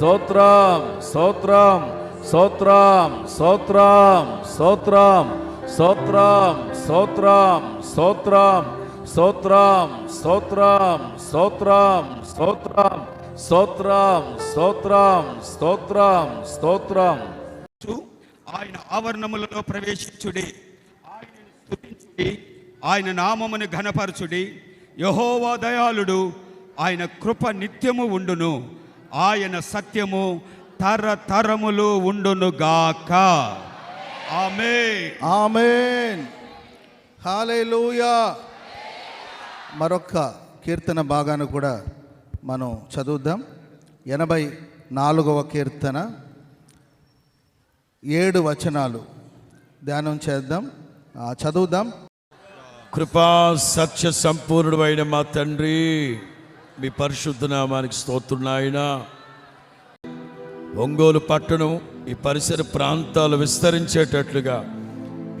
స్తోత్రం స్తోత్రం స్తోత్రం స్తోత్రం స్తోత్రం స్తోత్రం స్తోత్రం స్తోత్రం స్తోత్రం స్తోత్రం స్తోత్రం స్తోత్రం స్తోత్రం స్తోత్రం స్తోత్రం స్తోత్రం ఆయన ఆవరణములలో ప్రవేశించుడి ఆయనను ఆయన నామమును ఘనపరచుడి యహోవా దయాళుడు ఆయన కృప నిత్యము ఉండును ఆయన సత్యము తరతరములు ఉండును గాక. ఆమె ఆమెన్. హాలేలూయా. మరొక్క కీర్తన భాగాన్ని కూడా మనం చదువుదాం. ఎనభై నాలుగవ కీర్తన. ఏడు వచనాలు ధ్యానం చేద్దాం. ఆ, చదువుదాం. కృపా సత్య సంపూర్ణుడు అయిన మా తండ్రి. మీ పరిశుద్ధ నామానికి స్తోత్రున్నాయన ఒంగోలు పట్టణం ఈ పరిసర ప్రాంతాలు విస్తరించేటట్లుగా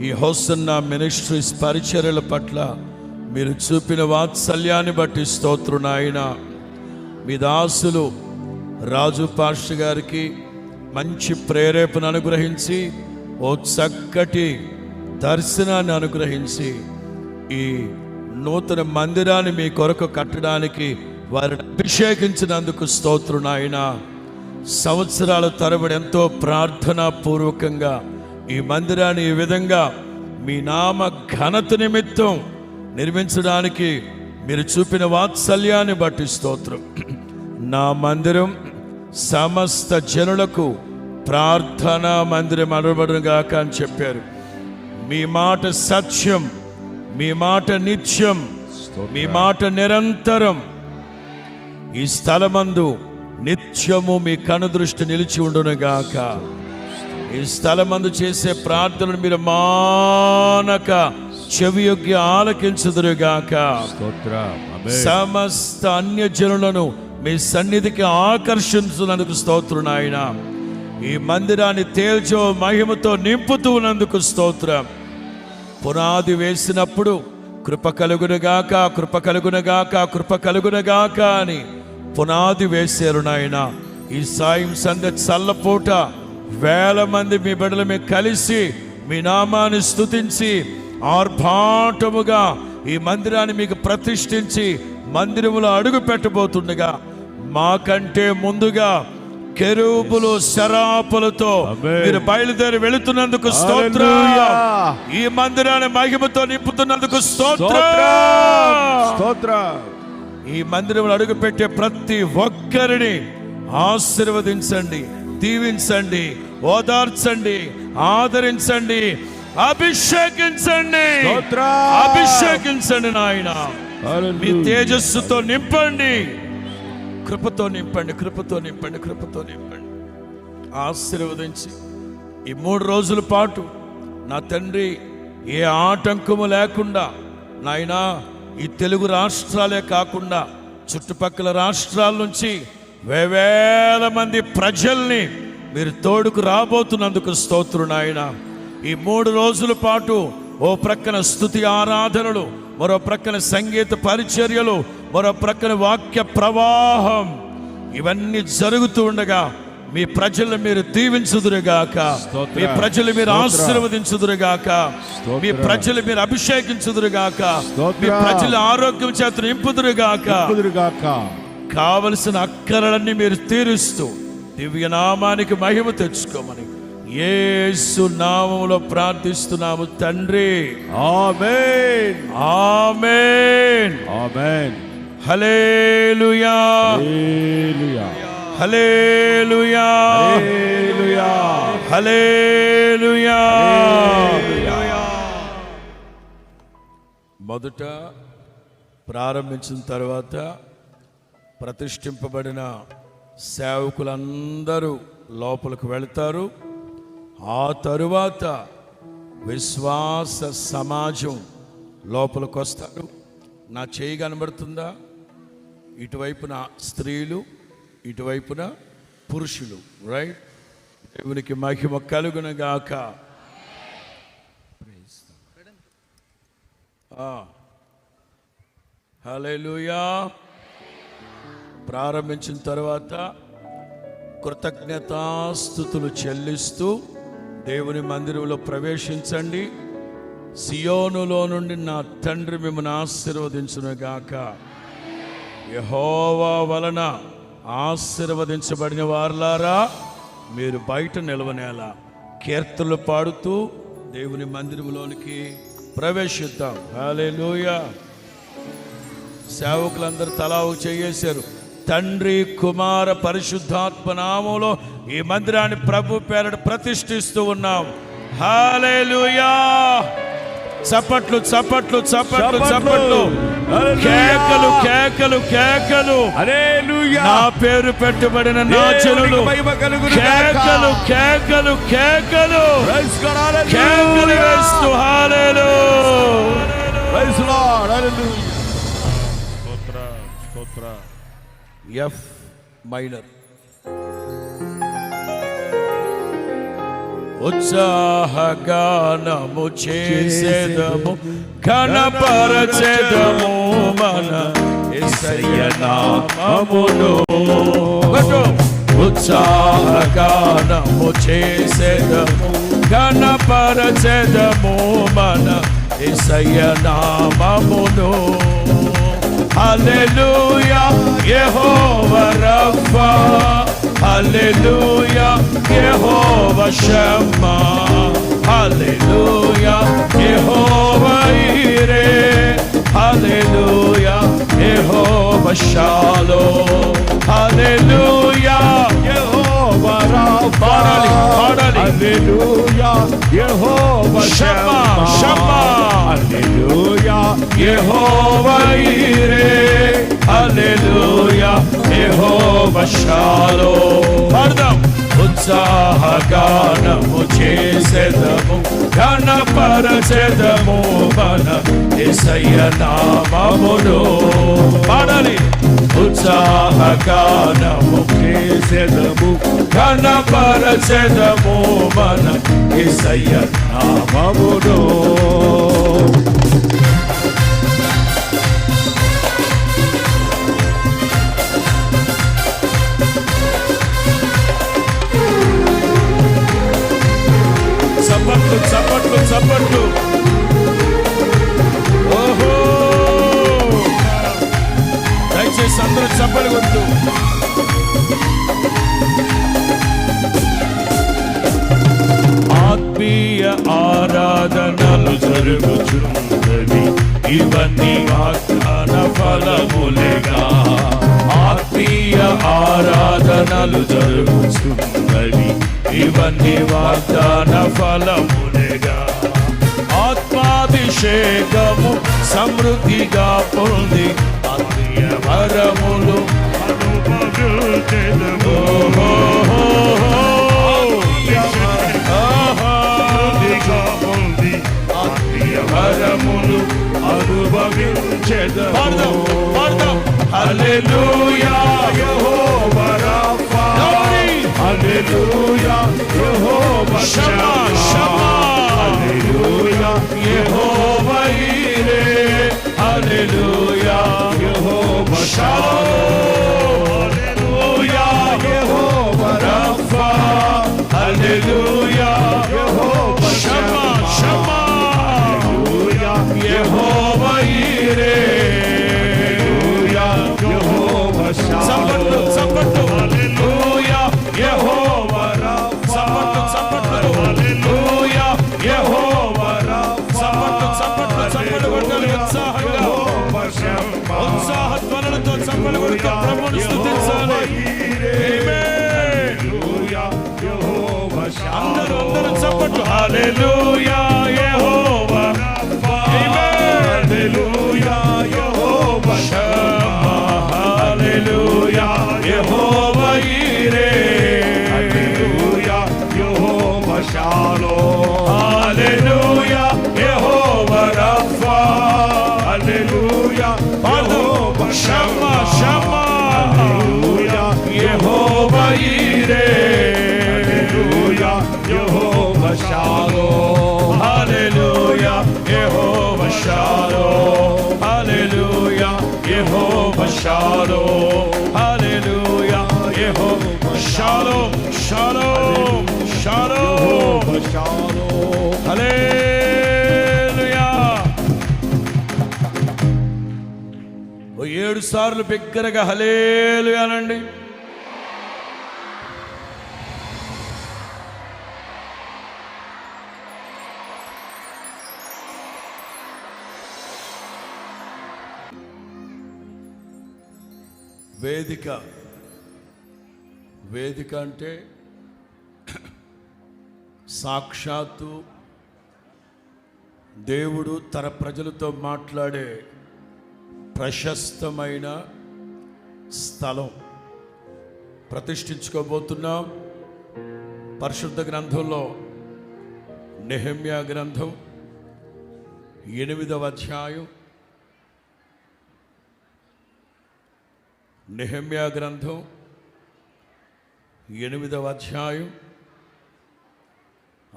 ఈ హోసన్న మినిస్ట్రీస్ పరిచర్యల పట్ల మీరు చూపిన వాత్సల్యాన్ని బట్టి స్తోత్రునాయన మీ దాసులు రాజు పాష గారికి మంచి ప్రేరేపణ అనుగ్రహించి ఓ చక్కటి దర్శనాన్ని అనుగ్రహించి ఈ నూతన మందిరాన్ని మీ కొరకు కట్టడానికి వారిని అభిషేకించినందుకు స్తోత్రు నాయన. సంవత్సరాల తరబడి ఎంతో ప్రార్థనా పూర్వకంగా ఈ మందిరాన్ని ఈ విధంగా మీ నామ ఘనత నిమిత్తం నిర్మించడానికి మీరు చూపిన వాత్సల్యాన్ని బట్టి స్తోత్రం. నా మందిరం సమస్త జనులకు ప్రార్థనా మందిరం అనబడుగాక అని చెప్పారు. మీ మాట సత్యం మీ మాట నిత్యం మీ మాట నిరంతరం ఈ స్థలమందు నిత్యము మీ కనుదృష్టి నిలిచి ఉండునుగాక. ఈ స్థలమందు చేసే ప్రార్థనలు మీరు మానక చెవి యొగ్గి ఆలకించుదురుగాక సమస్త అన్య జనులను మీ సన్నిధికి ఆకర్షించున్నందుకు స్తోత్రం నాయన. ఈ మందిరాన్ని తేల్చో మహిమతో నింపుతూ ఉన్నందుకు స్తోత్రం. పునాది వేసినప్పుడు కృప కలుగునుగాక కృప కలుగునుగాక కృప కలుగునుగాక అని పునాది వేశారు నాయన. ఈ సాయం సంధ్య చల్లపూట వేల మంది మీ బిడ్డలు మీకు కలిసి మీ నామాన్ని స్తుతించి ఆర్భాటముగా ఈ మందిరాన్ని మీకు ప్రతిష్ఠించి మందిరములో అడుగు పెట్టబోతుండగా మాకంటే ముందుగా కెరూబులు శరాపులతో మీరు బయలుదేరి వెళుతున్నందుకు స్తోత్రం. ఈ మందిరాన్ని మహిమతో నింపుతున్నందుకు స్తోత్రం. ఈ మందిరంలో అడుగుపెట్టే ప్రతి ఒక్కరిని ఆశీర్వదించండి దీవించండి ఓదార్చండి ఆదరించండి అభిషేకించండి. అభిషేకించండి నాయన. మీ తేజస్సుతో నింపండి. కృపతో నింపండి కృపతో నింపండి కృపతో నింపండి. ఆశీర్వదించి ఈ మూడు రోజుల పాటు నా తండ్రి ఏ ఆటంకము లేకుండా నాయనా ఈ తెలుగు రాష్ట్రాలే కాకుండా చుట్టుపక్కల రాష్ట్రాల నుంచి వేవేల మంది ప్రజల్ని మీరు తోడుకు రాబోతున్నందుకు స్తోత్రు నాయన. ఈ మూడు రోజుల పాటు ఓ ప్రక్కన స్థుతి ఆరాధనలు మరో ప్రక్కన సంగీత పరిచర్యలు మరో ప్రక్కన వాక్య ప్రవాహం. ఇవన్నీ జరుగుతూ ఉండగా మీ ప్రజలు మీరు దీవించుదురుగాక. మీ ప్రజలు మీరు ఆశీర్వదించుదురుగాక. మీ ప్రజలు మీరు అభిషేకించుదురుగాక. మీ ప్రజల ఆరోగ్యం చేత నింపుదురుగాక. కావలసిన అక్కరలన్నీ మీరు తీరుస్తూ దివ్యనామానికి మహిమ తెచ్చుకోమని యేసు నామములో ప్రార్థిస్తున్నాము తండ్రి. ఆమేన్. ఆమేన్. ఆమేన్. హల్లెలూయా. హల్లెలూయా. హల్లెలూయా. హల్లెలూయా. హల్లెలూయా. మొదట ప్రారంభించిన తర్వాత ప్రతిష్ఠింపబడిన సేవకులందరూ లోపలికి వెళ్తారు. ఆ తరువాత విశ్వాస సమాజం లోపలికి వస్తారు నా చేయి కనబడుతుందా? ఇటువైపున స్త్రీలు ఇటువైపున పురుషులు రైట్ దేవునికి మహిమ కలుగునగాక హలేలుయా ప్రారంభించిన తర్వాత కృతజ్ఞతాస్థుతులు చెల్లిస్తూ దేవుని మందిరంలో ప్రవేశించండి. సియోనులో నుండి నా తండ్రి మిమ్మల్ని ఆశీర్వదించునుగాక యహోవా వలన ఆశీర్వదించబడిన వారులారా మీరు బయట నిలవనేలా కీర్తనలు పాడుతూ దేవుని మందిరంలోనికి ప్రవేశిద్దాం. హల్లెలూయా. సేవకులందరూ తలా చేయేశారు. తండ్రి కుమార పరిశుద్ధాత్మ నామంలో ఈ మందిరాన్ని ప్రభు పేరట ప్రతిష్ఠిస్తూ ఉన్నాం. హాలే లూయా చప్పట్లు చప్పట్లు చప్పట్లు చప్పట్లు. కేకలు కేకలు కేకలు. హల్లెలూయా. నా పేరు పెట్టుబడిన నా జనులు. కేకలు కేకలు కేకలు. కేకలు హల్లెలూయా వేస్తూ హాలేలు ప్రైజ్ లార్డ్ హల్లెలూయా స్తోత్ర స్తోత్ర. ఎఫ్ మైనర్ ఉత్సాహగానము చేసేదము ఘనపరచెదము మన యేసయ్య ఉత్సాహగానము చేసేదము ఘనపరచెదము మన యేసయ్య నామమును. హల్లెలూయా యెహోవా రఫా హల్లెలూయా యెహోవా షమ్మా హల్లెలూయా యెహోవా ఈరే హల్లెలూయా యెహోవా షాలో హల్లెలూయా యెహోవా రాఫా పాడాలి, పాడాలి. హల్లెలూయా Jehovah Shammah, Shammah Shammah. Hallelujah యెహోవా ఈరే హల్లెలూయా ఉత్సాహ గానము పాడదాం ఉత్సాహగానము చేసేదము ఘనపరచెదము మన యేసయ్య నామమును పాడాలి. ఉత్సాహ గానము చేసెదము ఘనపరచెదము మన యేసయ్య నామమును చప్పట్లు చప్పట్లు. ఓహో! దయచేసి అందరూ చప్పలు కొట్టు ఆత్మీయ ఆరాధనలు జరుగుచున్నవి ఇవన్నీ వాగ్దాన ఫలములేగా. ఆత్మీయ ఆరాధనలు జరుగుచున్నవి ఇవన్నీ వాగ్దాన ఫలం ఆత్మాభిషేకము సమృద్ధిగా పొంది ఆత్మీయ వరములు వరములు అనుభవించెదము. Hallelujah Jehovah Rapha. Hallelujah Jehovah Shammah Shammah hallelujah Jehovah hallelujah Jehovah Shalom ధ్వనులతో చప్పట్లు కొడుతూ ప్రభువుని స్తుతించాలి ఆమేన్. అందరూ అందరూ చప్పట్లు హల్లెలూయా యెహోవా ఆమేన్. హల్లెలూయా యెహోవా షమ్మా హల్లెలూయా యెహోవా ఈరే Shalom. హల్లెలూయా యెహోవా రఫా Hallelujah. ఓ ఏడు సార్లు బిగ్గరగా హలేలు అనండి. వేదిక. వేదిక అంటే సాక్షాత్తు దేవుడు తన ప్రజలతో మాట్లాడే ప్రశస్తమైన స్థలం ప్రతిష్ఠించుకోబోతున్నాం. పరిశుద్ధ గ్రంథంలో నెహమ్యా గ్రంథం ఎనిమిదవ అధ్యాయం. నెహమ్యా గ్రంథం ఎనిమిదవ అధ్యాయం.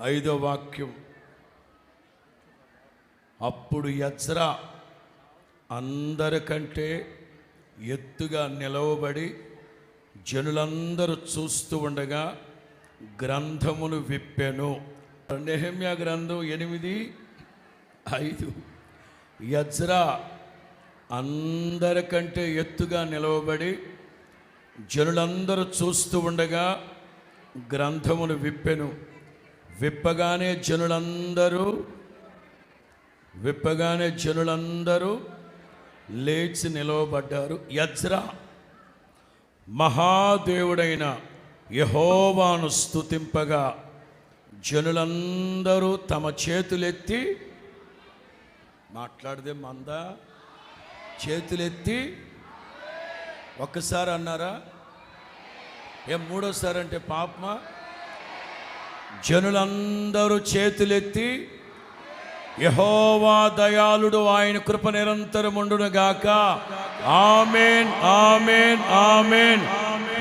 ఐదవ వాక్యం. అప్పుడు యజ్రా అందరికంటే ఎత్తుగా నిలవబడి జనులందరూ చూస్తూ ఉండగా గ్రంథమును విప్పెను. నెహమ్య గ్రంథం ఎనిమిది ఐదు. యజ్రా అందరికంటే ఎత్తుగా నిలవబడి జనులందరూ చూస్తూ ఉండగా గ్రంథమును విప్పెను. విప్పగానే జనులందరూ విప్పగానే జనులందరూ లేచి నిలవబడ్డారు. యజ్రా మహాదేవుడైన యహోవాను స్తుతింపగా జనులందరూ తమ చేతులెత్తి మాట్లాడితే మందా చేతులెత్తి ఒక్కసారి అన్నారా ఏ మూడోసారి అంటే పాపమా? జనులందరూ చేతులెత్తి యహోవా దయాళుడు ఆయన కృప నిరంతరముండును గాక ఆమెన్ ఆమెన్ ఆమెన్.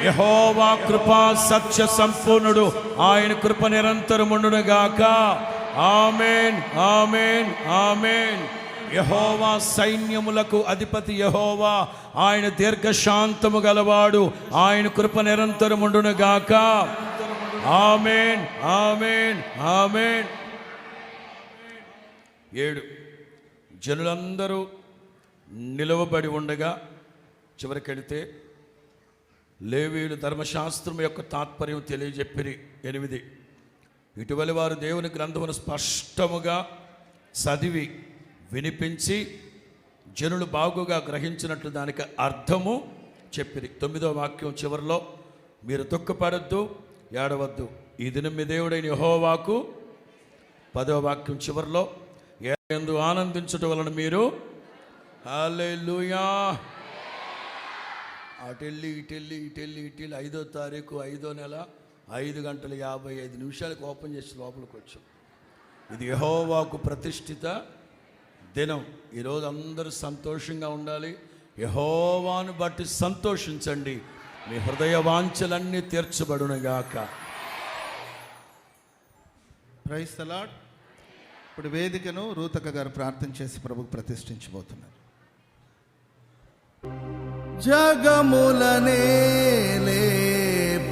యహోవా కృపా సత్య సంపూర్ణుడు ఆయన కృప నిరంతరముండును గాక ఆమెన్ ఆమెన్ ఆమెన్. యహోవా సైన్యములకు అధిపతి యహోవా ఆయన దీర్ఘశాంతము గలవాడు ఆయన కృప నిరంతరముండును గాక ఆమెన్ ఆమెన్ ఆమెన్. ఏడు. జనులందరూ నిలవబడి ఉండగా చివరికెడితే లేవీలు ధర్మశాస్త్రం యొక్క తాత్పర్యం తెలియజెప్పిరి. ఎనిమిది. ఇటీవలి వారు దేవుని గ్రంథమును స్పష్టముగా చదివి వినిపించి జనులు బాగుగా గ్రహించినట్లు దానికి అర్థము చెప్పిరి. తొమ్మిదో వాక్యం చివరిలో మీరు దుఃఖపడద్దు ఏడవద్దు. ఈ దినం మీ దేవుడైన యహోవాకు పదవ వాక్యం చివరిలో ఎందు ఆనందించటం వలన మీరు? హల్లెలూయా. అటెళ్ళి ఇటెళ్ళి ఇటెళ్ళి ఇటెళ్ళి ఐదో తారీఖు ఐదో నెల ఐదు గంటల యాభై ఐదు నిమిషాలకు ఓపెన్ చేసి లోపలికి వచ్చాం. ఇది యహోవాకు ప్రతిష్ఠిత దినం. ఈరోజు అందరూ సంతోషంగా ఉండాలి. యహోవాను బట్టి సంతోషించండి. మీ హృదయ వాంఛలన్నీ తీర్చబడునుగాక. ప్రైస్ తలాడ్ ఇప్పుడు వేదికను రూతక గారు ప్రార్థన చేసి ప్రభుకు ప్రతిష్ఠించబోతున్నారు. జగములనే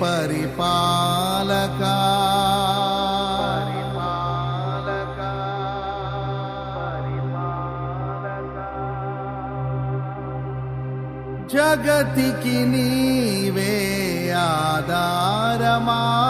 పరిపాలక. జగతికి నీవే ఆధారమా?